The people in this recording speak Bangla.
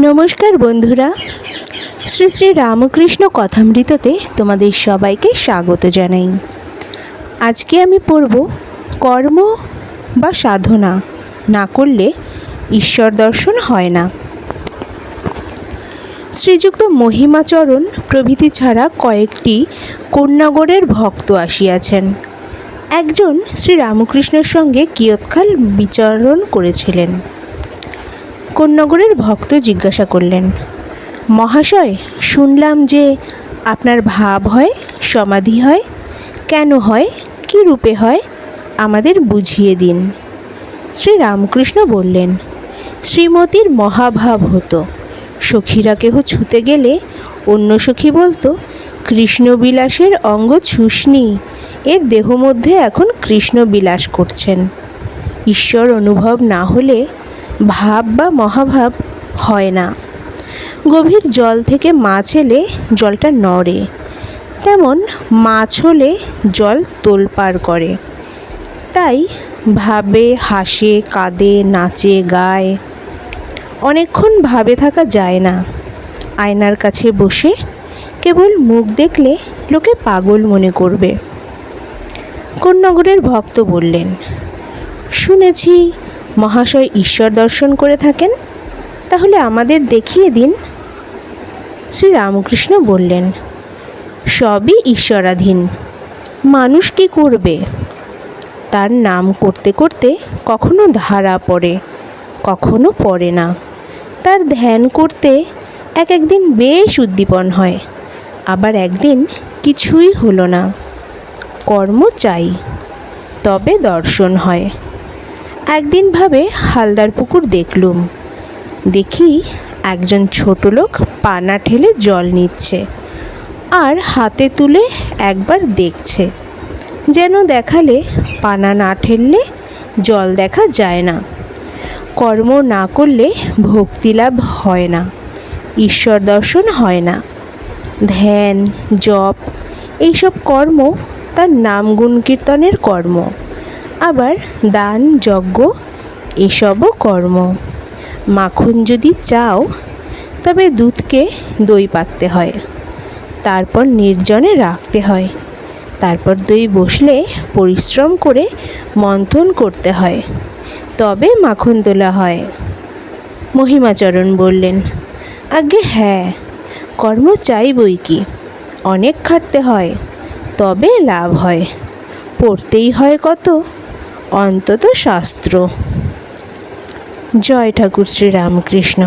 নমস্কার বন্ধুরা। শ্রী শ্রী রামকৃষ্ণ কথামৃততে তোমাদের সবাইকে স্বাগত জানাই। আজকে আমি পড়ব কর্ম বা সাধনা। না করলে ঈশ্বর দর্শন হয় না। শ্রীযুক্ত মহিমাচরণ প্রভৃতি ছাড়া কয়েকটি কন্যাগড়ের ভক্ত আসিয়াছেন। একজন শ্রী রামকৃষ্ণের সঙ্গে কিয়ৎকাল বিচরণ করেছিলেন। কন্যাগরের ভক্ত জিজ্ঞাসা করলেন, মহাশয়, শুনলাম যে আপনার ভাব হয়, সমাধি হয়। কেন হয়? কী রূপে হয়? আমাদের বুঝিয়ে দিন। শ্রী রামকৃষ্ণ বললেন, শ্রীমতীর মহাভাব হতো। সখীরা কেহ ছুতে গেলে, অন্য সখী বলতো, কৃষ্ণবিলাসের অঙ্গ ছুসনি এর দেহ মধ্যে এখন কৃষ্ণ বিলাস করছেন। ঈশ্বর অনুভব না হলে ভাব বা মহাভাব হয় না। গভীর জল থেকে মাছ এলে জলটা নড়ে। তেমন মাছ হলে জল তোলপাড় করে। তাই ভাবে, হাসে, কাঁদে, নাচে, গায়। অনেকক্ষণ ভাবে থাকা যায় না। আয়নার কাছে বসে কেবল মুখ দেখলে লোকে পাগল মনে করবে। কোন্নগরের ভক্ত বললেন, শুনেছি মহাশয় ঈশ্বর দর্শন করে থাকেন, তাহলে আমাদের দেখিয়ে দিন। শ্রী রামকৃষ্ণ বললেন, সবই ঈশ্বরাধীন, মানুষ কি করবে? তার নাম করতে করতে কখনো ধারা পড়ে, কখনো পড়ে না। তার ধ্যান করতে এক একদিন বেশ উদ্দীপন হয়, আবার একদিন কিছুই হলো না। কর্ম চাই, তবে দর্শন হয়। একদিন ভাবে হালদার পুকুর দেখলুম। দেখি একজন ছোট লোক পানা ঠেলে জল নিচ্ছে আর হাতে তুলে একবার দেখছে। যেন দেখালে পানা না ঠেললে জল দেখা যায় না। কর্ম না করলে ভক্তিলাভ হয় না, ঈশ্বর দর্শন হয় না। ধ্যান, জপ, এইসব কর্ম তার নাম গুণ কীর্তনের কর্ম। আবার দান, যজ্ঞ, এসবও কর্ম। মাখন যদি চাও, তবে দুধকে দই পাততে হয়। তারপর নির্জনে রাখতে হয়। তারপর দই বসলে পরিশ্রম করে মন্থন করতে হয়। তবে মাখন তোলা হয়। মহিমাচরণ বললেন আগে হ্যাঁ কর্ম চাই বই কি? অনেক খাটতে হয়, তবে লাভ হয়। পড়তেই হয় কত? অন্তত শাস্ত্র। জয় ঠাকুর শ্রী রামকৃষ্ণ